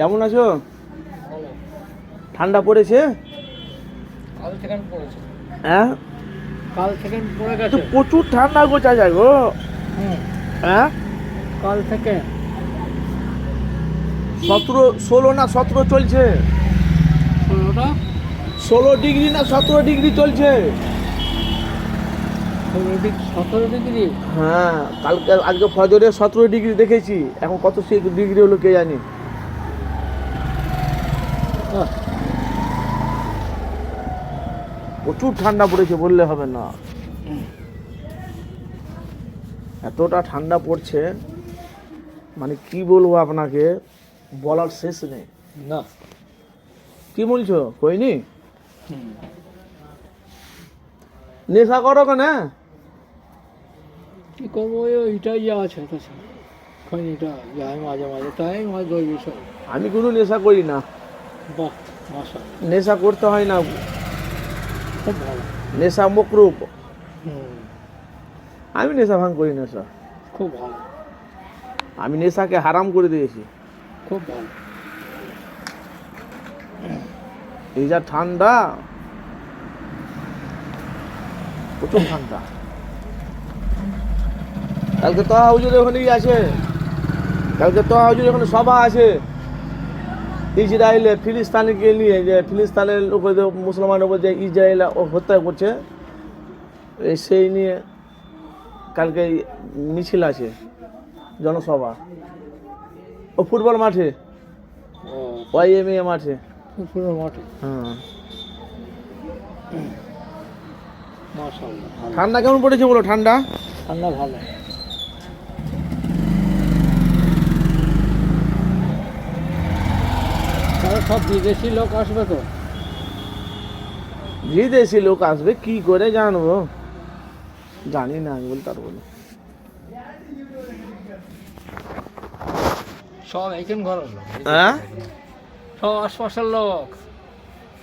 কেমন আছো? ঠান্ডা পড়েছে? কাল থেকে পড়েছে। হ্যাঁ? কাল থেকে পড়ে গেছে। প্রচুর ঠান্ডা গো চাচা গো। হ্যাঁ? কাল থেকে। সতেরো ষোলো না সতেরো চলছে? ষোলোটা? ষোলো ডিগ্রি না সতেরো ডিগ্রি চলছে? সতেরো ডিগ্রি? হ্যাঁ কালকে আজকে ফজরে সতেরো ডিগ্রি দেখেছি। এখন কত সে ডিগ্রি হলো কে জানি? প্রচুর ঠান্ডা পড়েছে বললে হবে না। এতটা ঠান্ডা পড়ছে মানে কি বলব আপনাকে বলার শেষ নেই। না। কি বলছো কইনি? নেশা করো কেন? কি করব ওই ওইটাই যা আছে তাছাড়া খৈনিটা যায় মাঝে মাঝে ওই বিষয় আমি কোনো নেশা করি না। বাহ নেশা করতে হয় না। খুব ভালো। নেশা মকরূপ আমি নেশা ভাঙ করি নেশা খুব ভালো। আমি নেশাকে হারাম করে দিয়েছি। খুব ভালো। এই যা ঠান্ডা প্রচুর ঠান্ডা। কালকে তো হুজুর ওখানেই আছে কালকে তো হুজুর ওখানে সভা আছে ইসরায়েলে ফিলিস্তানকে নিয়ে যে ফিলিস্তানের উপরে যে মুসলমানের উপর যে ইসরায়েল হত্যা করছে সেই নিয়ে কালকে মিছিল আছে জনসভা। ও ফুটবল মাঠে? ওয়াই এম এ মাঠে। পুরো মাঠে? হ্যাঁ। ঠান্ডা কেমন পড়েছে বলো ঠান্ডা? ঠান্ডা ভালো। সব বিদেশি লোক আসবে তো? বিদেশি লোক আসবে কি করে জানব? জানি না আমি বলতে পারব না সব এখান ঘরের লোক। হ্যাঁ? সব আশপাশের লোক।